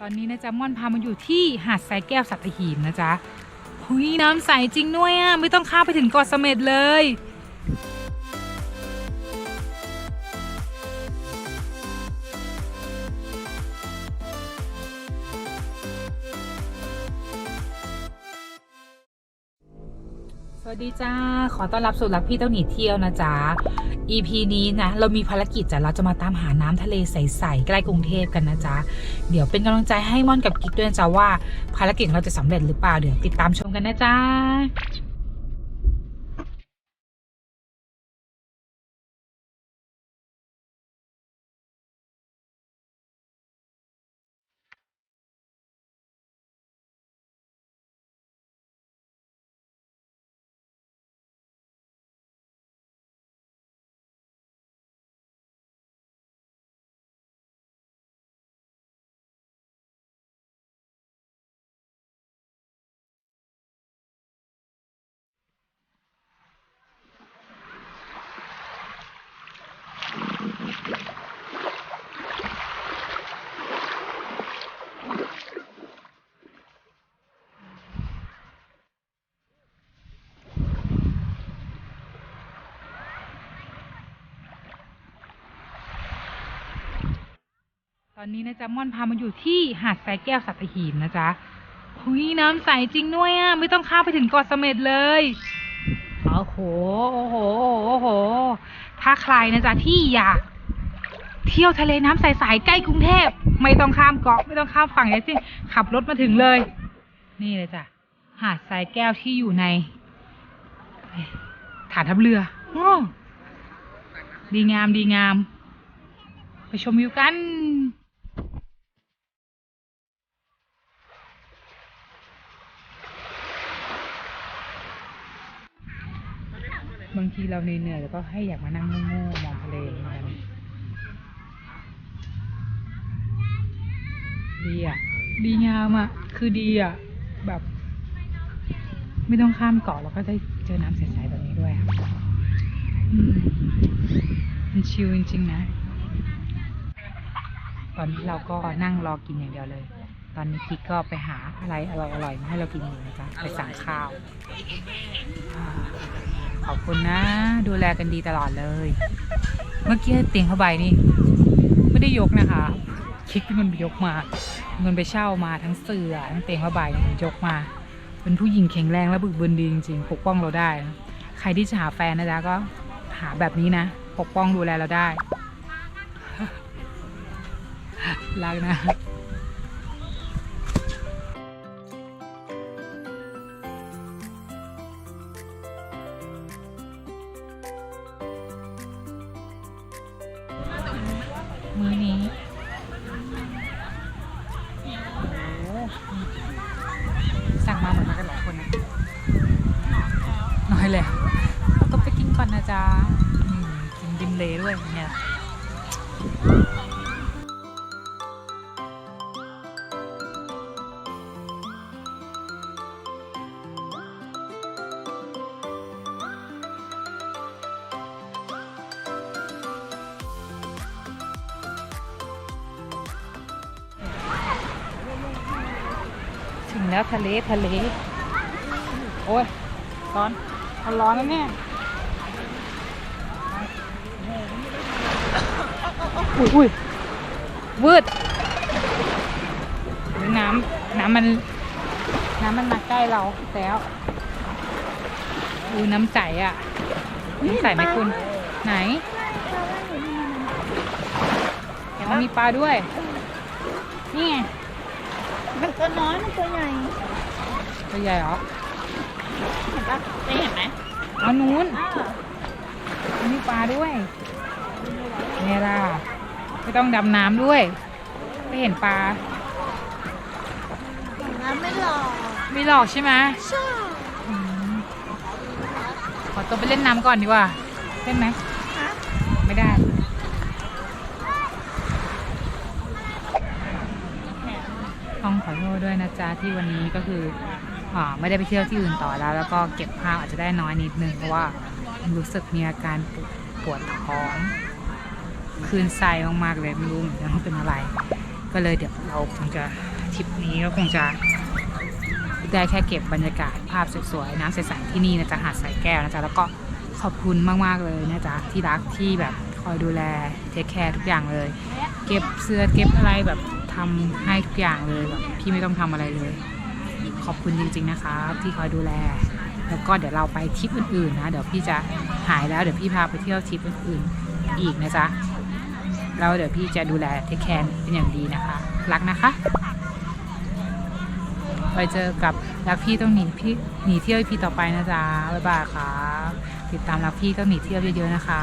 ตอนนี้นะจ๊ะม่อนพามาอยู่ที่หาดทรายแก้วสัตหีบนะจ๊ะหุยน้ำใสจริงด้วยอะไม่ต้องข้ามไปถึงเกาะเสม็ดเลย สวัสดีจ้า ขอต้อนรับสู่รักพี่เต้าหนีเที่ยวนะจ๊ะ EP นี้นะ เรามีภารกิจจ้ะ เราจะมาตามหาน้ำทะเลใสๆ ใกล้กรุงเทพกันนะจ๊ะ เดี๋ยวเป็นกำลังใจให้ม่อนกับกิ๊กด้วยจ้ะว่า ภารกิจเราจะสำเร็จหรือเปล่า เดี๋ยวติดตามชมกันนะจ๊ะ อนนี้นะจ๊ะม่อนพามาอยู่ที่หาดทรายแก้วสัตหีบนะจ๊ะหุยน้ำใสจริงด้วยอะไม่ต้องข้ามไปถึงเกาะเสม็ดเลยโอ้โหโอ้โหโอ้โห ถ้าใครนะจ๊ะที่อยาก เที่ยวทะเลน้ำใสๆใกล้กรุงเทพไม่ต้องข้ามเกาะไม่ต้องข้ามฝั่งเลยสิขับรถมาถึงเลย นี่เลยจ้ะหาดทรายแก้วที่อยู่ในฐานทัพเรืออ้อดีงามดีงาม ไปชมวิวกัน บางทีเราเหนื่อยๆแล้วก็ให้อยากมานั่งโง่ๆมองทะเลเหมือนกันดีอะ ดีงามอะ คือดีอะ แบบ ไม่ต้องข้ามเกาะแล้วก็ได้เจอน้ำใสๆแบบนี้ด้วยอะอืมมันชิลจริงๆนะ ตอนนี้เราก็นั่งรอกินอย่างเดียวเลย ตอนนี้กิ๊กก็ไปหาอะไรอร่อยๆมาให้เรากินอยู่นะจ๊ะไปสั่งข้าว ขอบคุณนะ ดูแลกันดีตลอดเลย เมื่อกี้เตียงผ้าใบนี่ ไม่ได้ยกนะคะ คิกเป็นคนไปยกมาเงินไปเช่ามาทั้งเสื่อทั้งเตียงผ้าใบมันยกมา เป็นผู้หญิงแข็งแรงและบึกบึนดีจริงๆปกป้องเราได้นะใครที่จะหาแฟนนะจ๊ะก็หาแบบนี้นะ ปกป้องดูแลเราได้รักนะ จ๊ะกินดิมเลด้วยเนี่ยถึงแล้วทะเลทะเล โอ้ย ร้อน มันร้อนนะเนี่ย อุ้ยอุ้ยวืดน้ำน้ำมัน น้ำมันมาใกล้เราแล้วดูน้ำใสอะน้ำใสไหมคุณ ไหนเห็นว่ามีปลาด้วย นี่ไงมันตัวน้อยมันตัวใหญ่ ตัวใหญ่เหรอ เห็นปะไม่เห็นไหมเอานู้นอ้าวมีปลาด้วยเนี่ยล่ะ ไม่ต้องดำน้ำด้วย ไม่เห็นปลา น้ำไม่หลอกไม่หลอกใช่ไหมใชอบอืมขอตัวไปเล่นน้ำก่อนดีกว่าเล่นไหมฮะไม่ได้ ต้องขอโทษด้วยนะจ๊ะที่วันนี้ก็คืออ่าไม่ได้ไปเที่ยวที่อื่นต่อแล้ว แล้วก็เก็บภาพอาจจะได้น้อยนิดนึงเพราะว่ารู้สึกมีอาการปวดท้อง คลื่นไส้มากๆเลยไม่รู้เหมือนกันว่าเป็นอะไร ก็เลยเดี๋ยวเราคงจะทริปนี้ก็คงจะได้แค่เก็บบรรยากาศภาพสวยๆน้ำใสๆที่นี่นะจ๊ะหาดสายแก้วนะจ๊ะแล้วก็ขอบคุณมากๆเลยนะจ๊ะที่รักที่แบบคอยดูแลเทคแคร์ทุกอย่างเลย เก็บเสื้อเก็บอะไรแบบทำให้ทุกอย่างเลยแบบพี่ไม่ต้องทำอะไรเลย ขอบคุณจริง ๆนะคะที่คอยดูแล แล้วก็เดี๋ยวเราไปทริปอื่นๆนะ เดี๋ยวพี่จะหายแล้วเดี๋ยวพี่พาไปเที่ยวทริปอื่นๆอีกนะจ๊ะ แล้วเดี๋ยวพี่จะดูแลเทคแคร์เป็นอย่างดีนะคะ รักนะคะไปเจอกับรักพี่ต้องหนีพี่หนีเที่ยวพี่ต่อไปนะจ๊ะบ๊ายบายครับติดตามรักพี่ต้องหนีเที่ยวเยอะๆนะคะ